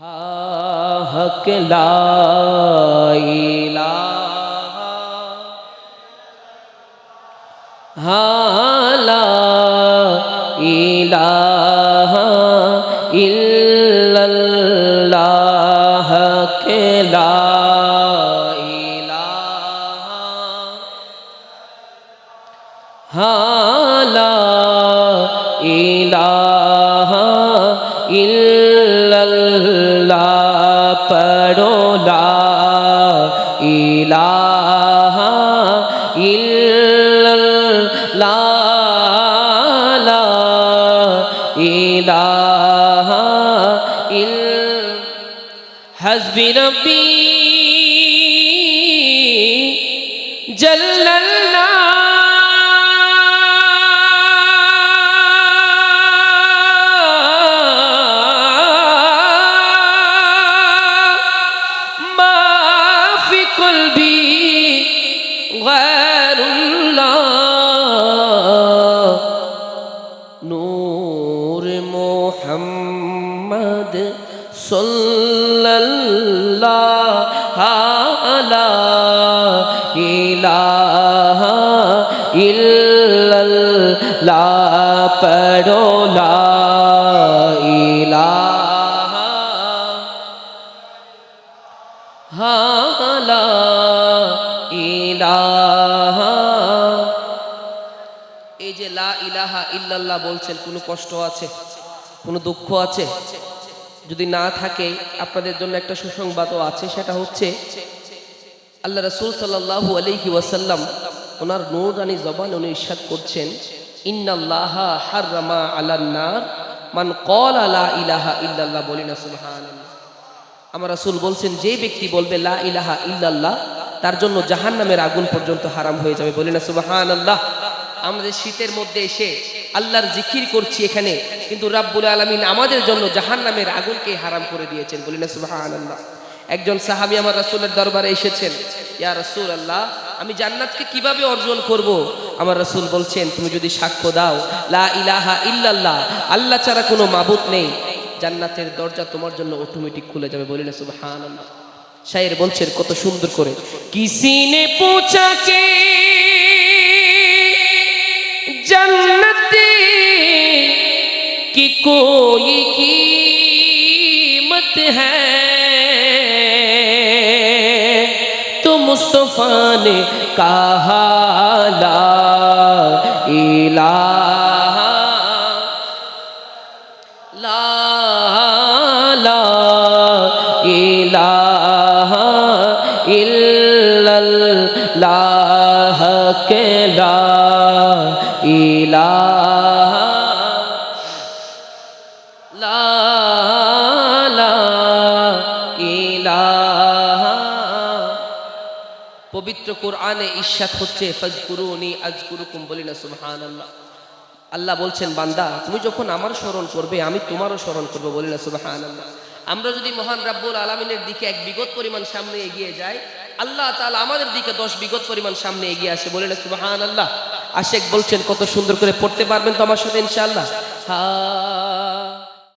হক লা ইলাহা হা লা ইলাহা ইল্লাল্লাহ কে লা ইলাহা হা লা ইলাহা ইল্লাল্লাহ حسبي ربي جل الله নূর মোহাম্মদ সাল্লাল্লাহু আলা ইলাহা ইল্লাল্লাহ পড়ো লা ইলাহা। হা লা যে লা ইলাহা ইল্লাল্লাহ বলছেন, কোনো কষ্ট আছে? কোনো দুঃখ আছে? যদি না থাকে, আপনাদের জন্য একটা সুসংবাদও আছে, সেটা হচ্ছে, আল্লাহ রসুল সাল্লাল্লাহু আলাইহি ওয়াসাল্লাম, ওনার নূরানি জবান উনি ইরশাদ করছেন, ইন্নাল্লাহা হাররামা আলান নার, মান ক্বালা লা ইলাহা ইল্লাল্লাহ বলিনা সুবহানাল্লাহ। আমার রাসূল বলছেন, যে ব্যক্তি বলবে লা ইলাহা ইল্লাল্লাহ, তার জন্য জাহান্নামের আগুন পর্যন্ত হারাম হয়ে যাবে, বলি না, সুবহানাল্লাহ। আমাদের শীতের মধ্যে এসে আল্লাহর জিকির করছি এখানে, কিন্তু রাব্বুল আলমিন আমাদের জন্য জাহান নামের আগুনকে হারাম করে দিয়েছেন। বলি না সুবাহ আল্লাহ একজন সাহাবি আমার রসুলের দরবারে এসেছেন, ইয়া রসুল আল্লাহ আমি জান্নাতকে কীভাবে অর্জন করব? আমার রসুল বলছেন, তুমি যদি সাক্ষ্য দাও, লা ইলাহা ইল্লাল্লাহ, আল্লাহ ছাড়া কোনো মাবুত নেই। জান্নাতের দরজা তোমার জন্য অটোমেটিক খুলে যাবে। বলি না সুবাহ আল্লাহ শায়ের বলছেন, কত সুন্দর করে। কিসিনে পৌঁছাকে जन्नती की कोई कीमत है। तो मुस्तफ़ा ने कहा ला इलाहा ला के ইলাহা লা পবিত্র কোরআনে ইশাত হচ্ছে আল্লাহ বলছেন, বান্দা, তুমি যখন আমার স্মরণ করবে, আমি তোমারও স্মরণ করব বলি না, সুবহানাল্লাহ। আমরা যদি মহান রাব্বুল আলমিনের দিকে এক বিগত পরিমাণ সামনে এগিয়ে যাই, আল্লাহ তাআলা আমাদের দিকে দশ বিগত পরিমাণ সামনে এগিয়ে আসে বলে না, সুবহানাল্লাহ। আশেক বলছেন কত সুন্দর করে পড়তে পারবেন তো আমার সাথে ইনশাল্লাহ হা